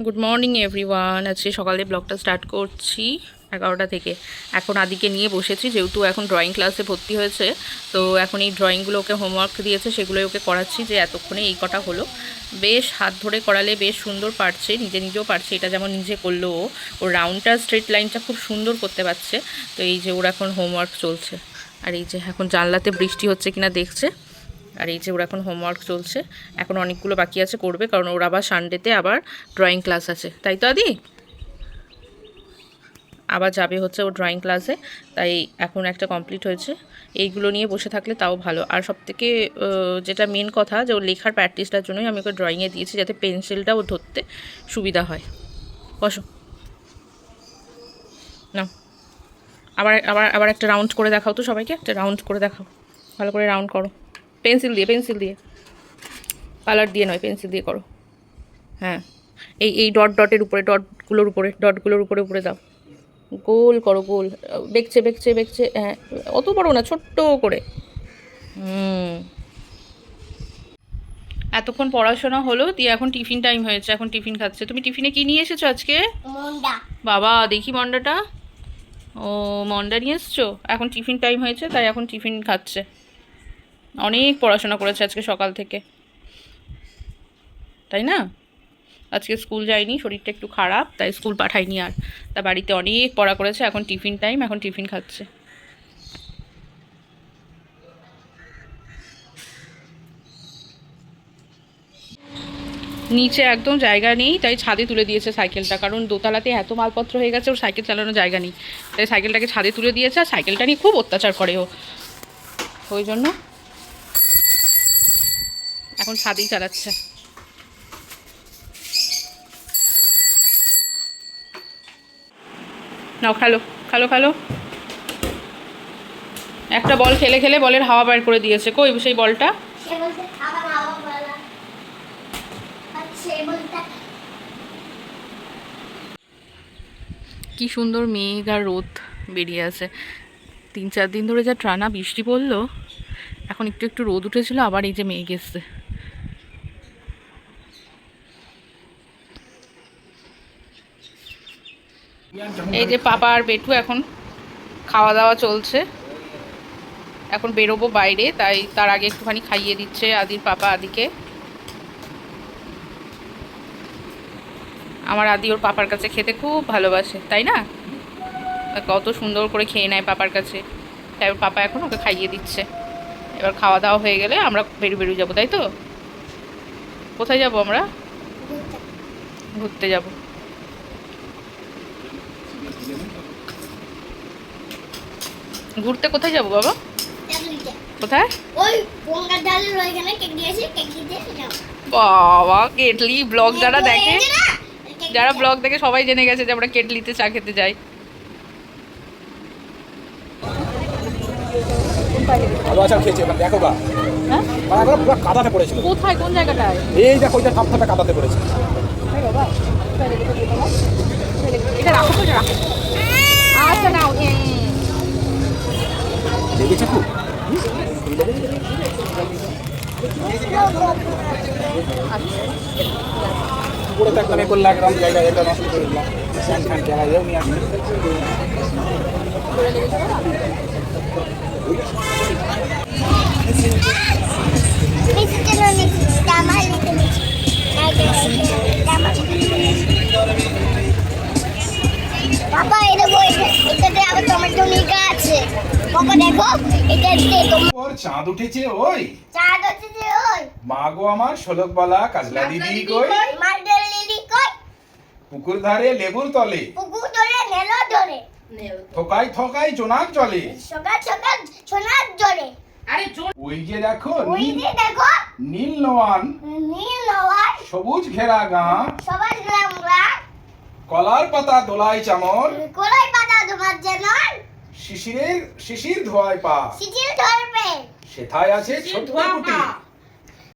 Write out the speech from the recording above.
Good morning everyone আজকে সকালে ব্লগটা স্টার্ট করছি এগারোটা থেকে। এখন আদিকে নিয়ে বসেছি, যেহেতু এখন ড্রয়িং ক্লাসে ভর্তি হয়েছে, তো এখন এই ড্রয়িংগুলো ওকে হোমওয়ার্ক দিয়েছে, সেগুলোই ওকে করাচ্ছি যে এতক্ষণে এই কটা হলো। বেশ হাত ধরে করালে বেশ সুন্দর পারছে, নিজে নিজেও পারছে, এটা যেমন নিজে করল ও। ওর রাউন্ডটা স্ট্রেট লাইনটা খুব সুন্দর করতে পারছে। তো এই যে ওর এখন হোমওয়ার্ক চলছে। আর এই যে এখন জানলাতে বৃষ্টি হচ্ছে কিনা দেখছে। আর এই যে ওর এখন হোমওয়ার্ক চলছে, এখন অনেকগুলো বাকি আছে, করবে, কারণ ওর আবার সানডেতে আবার ড্রয়িং ক্লাস আছে। তাই তো, আদি? আবার যাবে হচ্ছে ও ড্রয়িং ক্লাসে তাই এখন একটা কমপ্লিট হয়েছে। এইগুলো নিয়ে বসে থাকলে তাও ভালো। আর সবথেকে যেটা মেন কথা, যে ওর লেখার প্র্যাকটিসটার জন্যই আমি ওকে ড্রয়িংয়ে দিয়েছি, যাতে পেন্সিলটা ও ধরতে সুবিধা হয়। বসো। না আবার আবার আবার একটা রাউন্ড করে দেখাও তো সবাইকে, একটা রাউন্ড করে দেখাও। ভালো করে রাউন্ড করো। পেন্সিল দিয়ে পেন্সিল দিয়ে। কালার দিয়ে নয় পেন্সিল দিয়ে করো। হ্যাঁ এই এই ডট ডটের উপরে ডটগুলোর উপরে ডটগুলোর উপরে উপরে দাও। গোল করো গোল। বেঁকছে বেঁকছে বেঁকছে হ্যাঁ অত বড় না ছোট্ট করে। হুম। এতক্ষণ পড়াশোনা হলো দিয়ে এখন টিফিন টাইম হয়েছে এখন টিফিন খাচ্ছে। তুমি টিফিনে কি নিয়ে এসেছ আজকে? বাবা দেখি মন্ডাটা। ও মন্ডা নিয়ে এসছো? এখন টিফিন টাইম হয়েছে তাই এখন টিফিন খাচ্ছে। অনেক পড়াশোনা করেছে আজকে সকাল থেকে। তাই না? আজকে স্কুল যায়নি, শরীরটা একটু খারাপ, তাই স্কুল পাঠায়নি আর। তা বাড়িতে অনেক পড়া করেছে, এখন টিফিন টাইম, এখন টিফিন খাচ্ছে। নিচে একদম জায়গা নেই, তাই ছাদে তুলে দিয়েছে সাইকেলটা, কারণ দোতলাতে এত মালপত্র হয়ে গেছে, ওর সাইকেল চালানোর জায়গা নেই। তাই সাইকেলটাকে ছাদে তুলে দিয়েছে, আর সাইকেলটা নিয়ে খুব অত্যাচার করে ও। ওই জন্য এখন ছাদেই চালাচ্ছে। নাও খালো খালো খালো। একটা বল খেলে খেলে বলের হাওয়া বের করে দিয়েছে। কই সেই বলটা? কি সুন্দর মেঘ আর রোদ বেরিয়ে আছে। তিন চার দিন ধরে যা টানা বৃষ্টি পড়ল এখন একটু একটু রোদ উঠেছিল আবার এই যে মেঘ এসছে। এই যে পাপা আর বেটু এখন খাওয়া দাওয়া চলছে। এখন বেরোবো বাইরে, তাই তার আগে একটুখানি খাইয়ে দিচ্ছে আদির পাপা আদিকে। আমার আদি ওর পাপার কাছে খেতে খুব ভালোবাসে, তাই না? কত সুন্দর করে খেয়ে নেয় পাপার কাছে। তাই ওর পাপা এখন ওকে খাইয়ে দিচ্ছে। এবার খাওয়া দাওয়া হয়ে গেলে আমরা বেরু বেরু যাব, তাই তো? কোথায় যাব আমরা? ঘুরতে যাব। ঘুরতে কোথায় যাব বাবা? কোথায়? ওই গঙ্গার ডালের ওইখানে কেক দিয়েছি কেক দিতে যাও বাবা কেটলি ব্লগ যারা দেখে যারা। ব্লগ দেখে সবাই জেনে গেছে যে আমরা কেটলিতে চা খেতে যাই। হ্যাঁ? পাড়াগুলো পুরো কাদাতে পড়েছিল। কোথায়? কোন জায়গাটায়? এই দেখো ওইটা থাপ থাপে কাদাতে পড়েছে। এটা রাখো তো এটা রাখো। আচ্ছা নাও লেগেছে খুব পুরো তো একদম এ করলে একদম জায়গায় এটা নষ্ট করে দিলাম ফ্যান জায়গায় এও নিয়ে আসবে দেখো এটা দিয়ে তোমার ওর চাঁদ উঠেছে ওই। চাঁদ যে ওই। মা গো আমার শোলক বালা কাজলা দিদি কই? লিলি কই? পুকুর ধারে লেবুর তলে। পুকুর ধরে নেলো ধরে। থকাই থকাই জোনাক জলে। সকাল সকাল সোনার জলে। ওই যে দেখো ওই যে দেখো নীল নোয়ান নীল নওয়ার সবুজ ঘেরা গাঁ। সবাই আমরা কলার পাতা দোলাই চামর। কোলাই পাতা তোমার যেন শিশিরের শিশির ধোয়ায় পা। সিজিল ধরবে। সেথায় আছে ছোট্ট কুটি